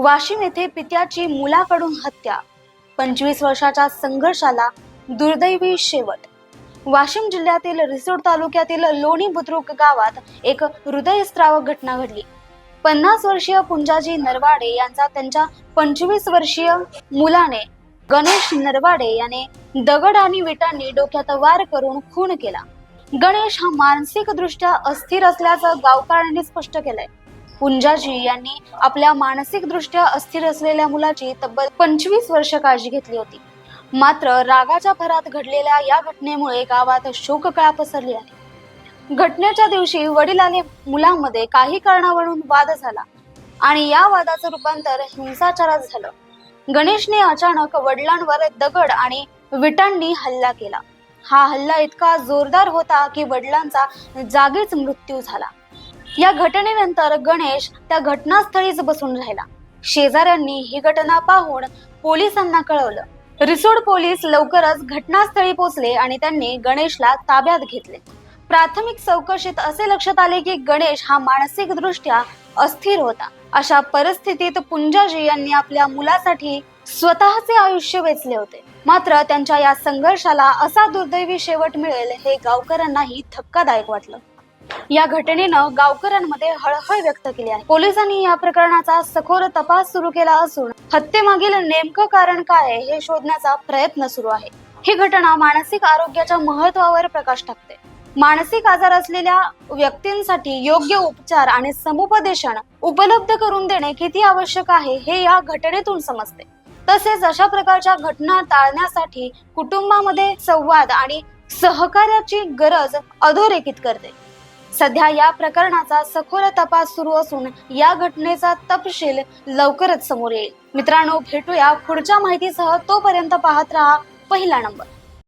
वाशिम येथे पित्याची मुलाकडून हत्या. पंचवीस वर्षाच्या संघर्षाला दुर्दैवी शेवट. वाशिम जिल्ह्यातील रिसोड तालुक्यातील लोणी बुद्रुक गावात एक हृदयस्त्रावक घटना घडली. पन्नास वर्षीय पुंजाजी नरवाडे यांचा त्यांच्या पंचवीस वर्षीय मुलाने गणेश नरवाडे याने दगड आणि विटांनी डोक्यात वार करून खून केला. गणेश हा मानसिकदृष्ट्या अस्थिर असल्याचं गावकऱ्यांनी स्पष्ट केलंय. पुंजाजी यांनी आपल्या मानसिकदृष्ट्या अस्थिर असलेल्या मुलाची तब्बल पंचवीस वर्ष काळजी घेतली होती. मात्र रागाच्या भरात घडलेल्या या घटनेमुळे गावात शोककळा पसरली आहे. घटनेच्या दिवशी वडिलाने मुलांमध्ये काही कारणावरून वाद झाला आणि या वादाचं रूपांतर हिंसाचारात झालं. गणेशने अचानक वडिलांवर दगड आणि विटांनी हल्ला केला. हा हल्ला इतका जोरदार होता की वडिलांचा जागीच मृत्यू झाला. या घटनेनंतर गणेश त्या घटनास्थळीच बसून राहिला. शेजाऱ्यांनी ही घटना पाहून पोलिसांना कळवलं. रिसोड पोलीस लवकरच घटनास्थळी पोहोचले आणि त्यांनी गणेशला ताब्यात घेतले. प्राथमिक चौकशीत असे लक्षात आले की गणेश हा मानसिक दृष्ट्या अस्थिर होता. अशा परिस्थितीत पुंजाजी यांनी आपल्या मुलासाठी स्वतःचे आयुष्य वेचले होते. मात्र त्यांच्या या संघर्षाला असा दुर्दैवी शेवट मिळेल हे गावकऱ्यांनाही धक्कादायक वाटलं. या घटनेनं गावकऱ्यांमध्ये हळहळ व्यक्त केली आहे. पोलिसांनी या प्रकरणाचा सखोल तपास सुरू केला असून हत्येमागील नेमकं कारण काय आहे हे शोधण्याचा प्रयत्न सुरू आहे. ही घटना मानसिक आरोग्याच्या महत्वावर प्रकाश टाकते. मानसिक आजार असलेल्या व्यक्तींसाठी योग्य उपचार आणि समुपदेशन उपलब्ध करून देणे किती आवश्यक आहे हे या घटनेतून समजते. तसेच अशा प्रकारच्या घटना टाळण्यासाठी कुटुंबामध्ये संवाद आणि सहकार्याची गरज अधोरेखित करते. सध्या या प्रकरणाचा सखोल तपास सुरू असून या घटनेचा तपशील लवकरच समोर येईल. मित्रांनो भेटूया पुढच्या माहितीसह तोपर्यंत पाहत राहा पहिला नंबर.